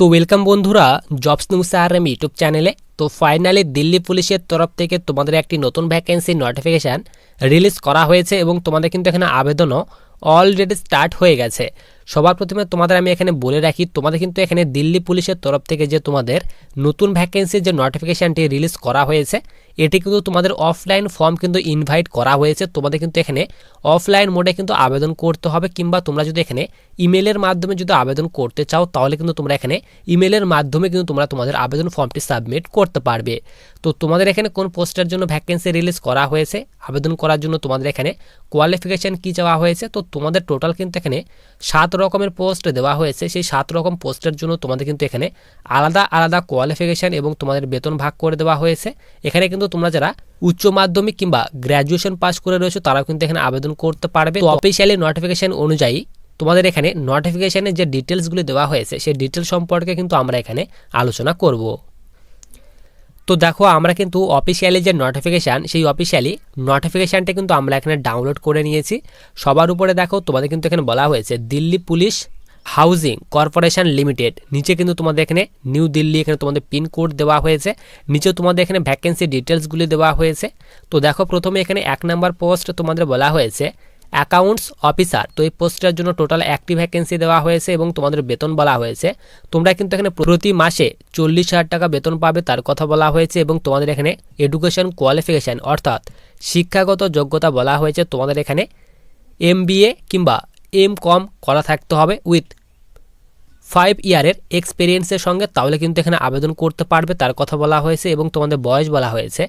তো ওয়েলকাম বন্ধুরা jobs news R M YouTube চ্যানেলে। তো ফাইনালি দিল্লি পুলিশের তরফ থেকে তোমাদের একটি নতুন ভ্যাকেন্সি নোটিফিকেশান রিলিজ করা হয়েছে এবং তোমাদের কিন্তু এখানে আবেদনও অলরেডি স্টার্ট হয়ে গেছে। সবার প্রথমে তোমাদের আমি এখানে বলে রাখি, তোমাদের কিন্তু এখানে দিল্লি পুলিশের তরফ থেকে যে তোমাদের নতুন ভ্যাকেন্সির যে নোটিফিকেশানটি রিলিজ করা হয়েছে এটি কিন্তু তোমাদের অফলাইন ফর্ম কিন্তু ইনভাইট করা হয়েছে। তোমাদের কিন্তু এখানে অফলাইন মোডে কিন্তু আবেদন করতে হবে কিংবা তোমরা যদি এখানে ইমেলের মাধ্যমে যদি আবেদন করতে চাও, তাহলে কিন্তু তোমরা এখানে ইমেলের মাধ্যমে কিন্তু তোমরা তোমাদের আবেদন ফর্মটি সাবমিট করতে পারবে। তো তোমাদের এখানে কোন পোস্টের জন্য ভ্যাকেন্সি রিলিজ করা হয়েছে, আবেদন করার জন্য তোমাদের এখানে কোয়ালিফিকেশান কী চাওয়া হয়েছে, তো তোমাদের টোটাল কিন্তু এখানে সাত রকমের পোস্ট দেওয়া হয়েছে। সেই সাত রকম পোস্টের জন্য তোমাদের কিন্তু এখানে আলাদা আলাদা কোয়ালিফিকেশান এবং তোমাদের বেতন ভাগ করে দেওয়া হয়েছে। এখানে কিন্তু তোমরা যারা উচ্চ মাধ্যমিক কিংবা গ্র্যাজুয়েশন পাস করে রয়েছে, তারাও কিন্তু এখানে আবেদন করতে পারবে। অফিসিয়ালি নোটিফিকেশান অনুযায়ী তোমাদের এখানে নোটিফিকেশানের যে ডিটেলসগুলি দেওয়া হয়েছে, সেই ডিটেলস সম্পর্কে কিন্তু আমরা এখানে আলোচনা করব। তো দেখো, আমরা কিন্তু অফিসিয়ালি যে নোটিফিকেশান সেই অফিসিয়ালি নোটিফিকেশানটা কিন্তু আমরা এখানে ডাউনলোড করে নিয়েছি। সবার উপরে দেখো, তোমাদের কিন্তু এখানে বলা হয়েছে, Delhi police housing corporation limited. নিচে কিন্তু তোমাদের এখানে নিউ দিল্লি এখানে তোমাদের পিনকোড দেওয়া হয়েছে। নিচে তোমাদের এখানে ভ্যাকেন্সি ডিটেলসগুলি দেওয়া হয়েছে। তো দেখো প্রথমে এখানে এক নাম্বার পোস্ট তোমাদের বলা হয়েছে অ্যাকাউন্টস অফিসার তো এই পোস্টের জন্য টোটাল একটি ভ্যাকেন্সি দেওয়া হয়েছে এবং তোমাদের বেতন বলা হয়েছে। তোমরা কিন্তু এখানে প্রতি মাসে চল্লিশ হাজার টাকা বেতন পাবে তার কথা বলা হয়েছে এবং তোমাদের এখানে এডুকেশন কোয়ালিফিকেশান অর্থাৎ শিক্ষাগত যোগ্যতা বলা হয়েছে তোমাদের এখানে এম কিংবা এম কম করা থাকতে হবে উইথ ফাইভ ইয়ারের এক্সপিরিয়েন্সের সঙ্গে, তাহলে কিন্তু এখানে আবেদন করতে পারবে, তার কথা বলা হয়েছে এবং তোমাদের বয়স বলা হয়েছে।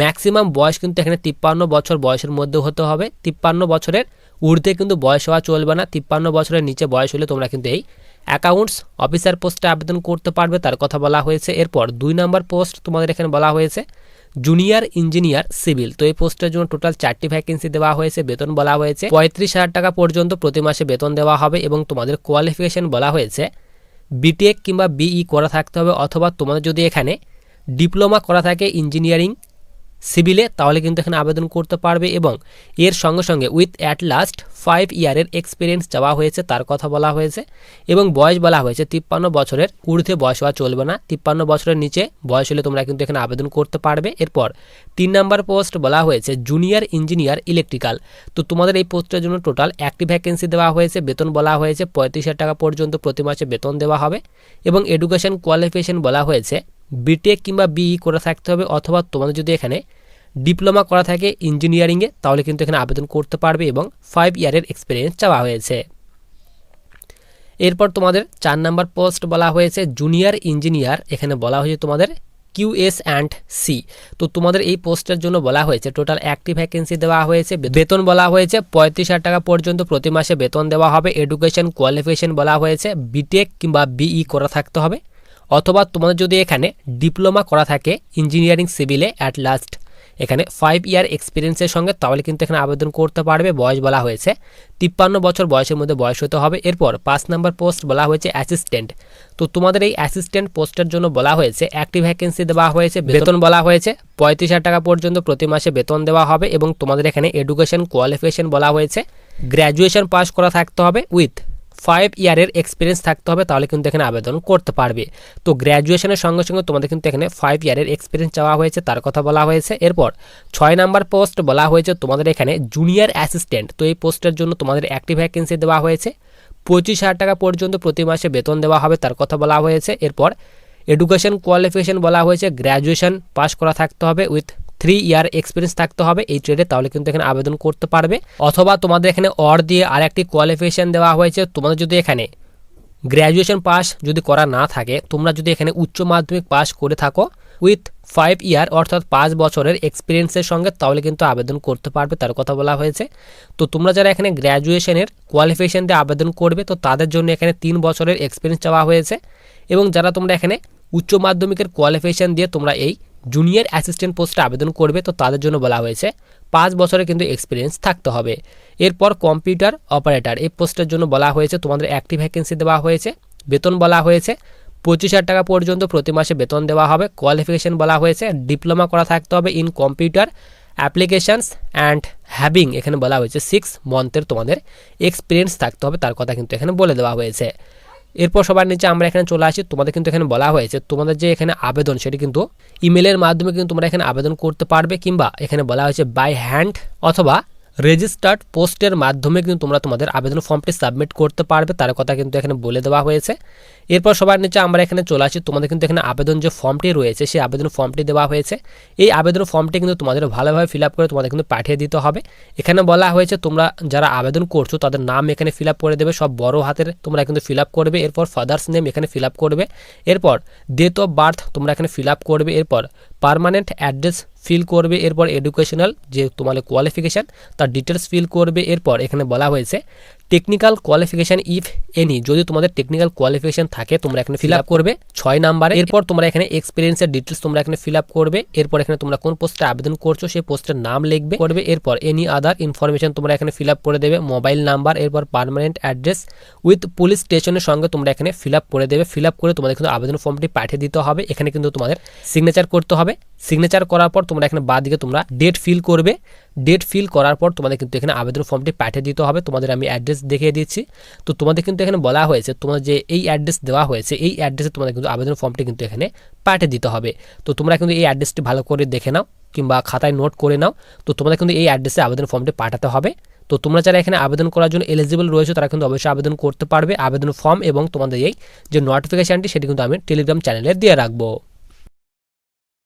ম্যাক্সিমাম বয়স কিন্তু এখানে তিপ্পান্ন বছর বয়সের মধ্যে হতে হবে। তিপ্পান্ন বছরের ঊর্ধ্বে কিন্তু বয়স হওয়া চলবে না। তিপ্পান্ন বছরের নিচে বয়স হলে তোমরা কিন্তু এই অ্যাকাউন্টস অফিসার পোস্টে আবেদন করতে পারবে, তার কথা বলা হয়েছে। এরপর দুই নম্বর পোস্ট তোমাদের এখানে বলা হয়েছে। Junior engineer civil. তো এই পোস্টের জন্য টোটাল চারটি ভ্যাকেন্সি দেওয়া হয়েছে, বেতন বলা হয়েছে। পঁয়ত্রিশ হাজার টাকা পর্যন্ত প্রতি মাসে বেতন দেওয়া হবে এবং তোমাদের কোয়ালিফিকেশন বলা হয়েছে। বিটেক কিংবা বিই করা থাকতে হবে অথবা তোমাদের যদি এখানে ডিপ্লোমা করা থাকে ইঞ্জিনিয়ারিং সিভিলে, তাহলে কিন্তু এখানে আবেদন করতে পারবে এবং এর সঙ্গে সঙ্গে উইথ অ্যাট লাস্ট ফাইভ ইয়ারের এক্সপিরিয়েন্স চাওয়া হয়েছে, তার কথা বলা হয়েছে এবং বয়স বলা হয়েছে তিপ্পান্ন বছরের, ঊর্ধ্বে বয়স হওয়া চলবে না। তিপ্পান্ন বছরের নিচে বয়স হলে তোমরা কিন্তু এখানে আবেদন করতে পারবে। এরপর তিন নাম্বার পোস্ট বলা হয়েছে জুনিয়র ইঞ্জিনিয়ার ইলেকট্রিক্যাল তো তোমাদের এই পোস্টের জন্য টোটাল একটি ভ্যাকেন্সি দেওয়া হয়েছে, বেতন বলা হয়েছে পঁয়ত্রিশ টাকা পর্যন্ত প্রতি মাসে বেতন দেওয়া হবে এবং এডুকেশন কোয়ালিফিকেশন বলা হয়েছে বিটেক কিংবা বিই করে থাকতে হবে অথবা তোমাদের যদি এখানে ডিপ্লোমা করা থাকে ইঞ্জিনিয়ারিংয়ে তাহলে কিন্তু এখানে আবেদন করতে পারবে এবং ফাইভ ইয়ারের এক্সপিরিয়েন্স চাওয়া হয়েছে। এরপর তোমাদের চার নাম্বার পোস্ট বলা হয়েছে জুনিয়র ইঞ্জিনিয়ার এখানে বলা হয়েছে তোমাদের কিউএস অ্যান্ড সি তো তোমাদের এই পোস্টের জন্য বলা হয়েছে টোটাল একটি ভ্যাকেন্সি দেওয়া হয়েছে, বেতন বলা হয়েছে, পঁয়ত্রিশ হাজার টাকা পর্যন্ত প্রতি মাসে বেতন দেওয়া হবে এডুকেশন কোয়ালিফিকেশন বলা হয়েছে বিটেক কিংবা বিই করা থাকতে হবে। অথবা তোমাদের যদি এখানে ডিপ্লোমা করা থাকে ইঞ্জিনিয়ারিং সিভিলে অ্যাট লাস্ট এখানে ফাইভ ইয়ার এক্সপিরিয়েন্সের সঙ্গে তাহলে কিন্তু এখানে আবেদন করতে পারবে বয়স বলা হয়েছে তিপ্পান্ন বছর বয়সের মধ্যে বয়স হতে হবে। এরপর পাঁচ নাম্বার পোস্ট বলা হয়েছে অ্যাসিস্ট্যান্ট তো তোমাদের এই অ্যাসিস্ট্যান্ট পোস্টের জন্য বলা হয়েছে একটি ভ্যাকেন্সি দেওয়া হয়েছে বেতন বলা হয়েছে পঁয়ত্রিশ হাজার টাকা পর্যন্ত প্রতি মাসে বেতন দেওয়া হবে এবং তোমাদের এখানে এডুকেশন কোয়ালিফিকেশন বলা হয়েছে। গ্র্যাজুয়েশন পাস করা থাকতে হবে উইথ ফাইভ ইয়ারের এক্সপিরিয়েন্স থাকতে হবে, তাহলে কিন্তু এখানে আবেদন করতে পারবে। তো গ্র্যাজুয়েশনের সঙ্গে সঙ্গে তোমাদের কিন্তু এখানে ফাইভ ইয়ারের এক্সপিরিয়েন্স চাওয়া হয়েছে, তার কথা বলা হয়েছে। এরপর ছয় নাম্বার পোস্ট বলা হয়েছে, তোমাদের এখানে জুনিয়র অ্যাসিস্ট্যান্ট তো এই পোস্টের জন্য তোমাদের একটি ভ্যাকেন্সি দেওয়া হয়েছে। পঁচিশ হাজার টাকা পর্যন্ত প্রতি মাসে বেতন দেওয়া হবে, তার কথা বলা হয়েছে। এরপর এডুকেশন কোয়ালিফিকেশন বলা হয়েছে গ্র্যাজুয়েশন পাস করা থাকতে হবে উইথ থ্রি ইয়ার এক্সপিরিয়েন্স থাকতে হবে এই ট্রেডে তাহলে কিন্তু এখানে আবেদন করতে পারবে। অথবা তোমাদের এখানে অর দিয়ে আর একটি কোয়ালিফিকেশান দেওয়া হয়েছে, তোমাদের যদি এখানে গ্র্যাজুয়েশন পাস যদি করা না থাকে, তোমরা যদি এখানে উচ্চ মাধ্যমিক পাস করে থাকো উইথ ফাইভ ইয়ার অর্থাৎ পাঁচ বছরের এক্সপিরিয়েন্সের সঙ্গে, তাহলে কিন্তু আবেদন করতে পারবে, তার কথা বলা হয়েছে। তো তোমরা যারা এখানে গ্র্যাজুয়েশনের কোয়ালিফিকেশান দিয়ে আবেদন করবে, তো তাদের জন্য এখানে তিন বছরের এক্সপিরিয়েন্স চাওয়া হয়েছে। এবং যারা তোমরা এখানে উচ্চ মাধ্যমিকের কোয়ালিফিকেশান দিয়ে তোমরা এই জুনিয়র অ্যাসিস্ট্যান্ট পোস্টে আবেদন করবে তো তাদের জন্য বলা হয়েছে, পাঁচ বছরে কিন্তু এক্সপিরিয়েন্স থাকতে হবে। এরপর কম্পিউটার অপারেটর এই পোস্টের জন্য বলা হয়েছে, তোমাদের একটি ভ্যাকেন্সি দেওয়া হয়েছে, বেতন বলা হয়েছে, পঁচিশ হাজার টাকা পর্যন্ত প্রতি মাসে বেতন দেওয়া হবে কোয়ালিফিকেশন বলা হয়েছে ডিপ্লোমা করা থাকতে হবে in computer applications and having এখানে বলা হয়েছে সিক্স মান্থের তোমাদের এক্সপিরিয়েন্স থাকতে হবে, তার কথা কিন্তু এখানে বলে দেওয়া হয়েছে। এরপর সবার নিচে আমরা এখানে চলে আসি। তোমাদের কিন্তু এখানে বলা হয়েছে, তোমাদের যে এখানে আবেদন, সেটি কিন্তু ইমেলের মাধ্যমে কিন্তু তোমরা এখানে আবেদন করতে পারবে কিংবা এখানে বলা হয়েছে বাই হ্যান্ড অথবা রেজিস্টার্ড পোস্টের মাধ্যমে কিন্তু তোমরা তোমাদের আবেদন ফর্মটি সাবমিট করতে পারবে। তার কথা কিন্তু এখানে বলে দেওয়া হয়েছে। এরপর সবার নিচে আমরা এখানে চলে আসি। তোমাদের কিন্তু এখানে আবেদন যে ফর্মটি রয়েছে, সেই আবেদন ফর্মটি দেওয়া হয়েছে। এই আবেদন ফর্মটি কিন্তু তোমাদের ভালোভাবে ফিল করে তোমাদের কিন্তু পাঠিয়ে দিতে হবে। এখানে বলা হয়েছে, তোমরা যারা আবেদন করছ, তাদের নাম এখানে ফিল করে দেবে। সব বড় হাতের তোমরা কিন্তু ফিল করবে। এরপর ফাদার্স নেম এখানে ফিল করবে। এরপর ডেট অফ বার্থ তোমরা এখানে ফিল করবে। এরপর পারমানেন্ট অ্যাড্রেস ফিল করবে, এরপর এডুকেশনাল যে তোমাদের কোয়ালিফিকেশান তার ডিটেলস ফিল করবে, এরপর এখানে বলা হয়েছে টেকনিক্যাল কোয়ালিফিকেশান ইফ এনি যদি তোমাদের টেকনিক্যাল কোয়ালিফিকেশান থাকে তোমরা এখানে ফিল আপ করবে ছয় নাম্বারে। এরপর তোমরা এখানে এক্সপিরিয়েন্সের ডিটেলস তোমরা এখানে ফিল আপ করবে। এরপর এখানে তোমরা কোন পোস্টে আবেদন করছ সেই পোস্টের নাম লিখবে। করবে। এরপর এনি আদার ইনফরমেশন তোমরা এখানে ফিল আপ করে দেবে মোবাইল নাম্বার এরপর পার্মানেন্ট অ্যাড্রেস উইথ পুলিশ স্টেশনের সঙ্গে তোমরা এখানে ফিল আপ করে দেবে। ফিল আপ করে তোমাদের কিন্তু আবেদন ফর্মটি পাঠিয়ে দিতে হবে। এখানে কিন্তু তোমাদের সিগনেচার করতে হবে। সিগনেচার করার পর তোমরা এখানে বাদ দিকে তোমরা ডেট ফিল করবে। ডেট ফিল করার পর তোমাদের কিন্তু এখানে আবেদন ফর্মটি পাঠিয়ে দিতে হবে। তোমাদের আমি অ্যাড্রেস দেখিয়ে দিচ্ছি। তো তোমাদের কিন্তু এখানে বলা হয়েছে, তোমাদের যে এই অ্যাড্রেস দেওয়া হয়েছে, এই অ্যাড্রেসে তোমাদের কিন্তু আবেদন ফর্মটি কিন্তু এখানে পাঠিয়ে দিতে হবে। তো তোমরা কিন্তু এই অ্যাড্রেসটি ভালো করে দেখে নাও কিংবা খাতায় নোট করে নাও। তো তোমাদের কিন্তু এই অ্যাড্রেসে আবেদন ফর্মটি পাঠাতে হবে। তো তোমরা যারা এখানে আবেদন করার জন্য এলিজিবল রয়েছে, তারা কিন্তু অবশ্যই আবেদন করতে পারবে। আবেদন ফর্ম এবং তোমাদের এই যে নোটিফিকেশানটি সেটি কিন্তু আমি টেলিগ্রাম চ্যানেলে দিয়ে রাখব।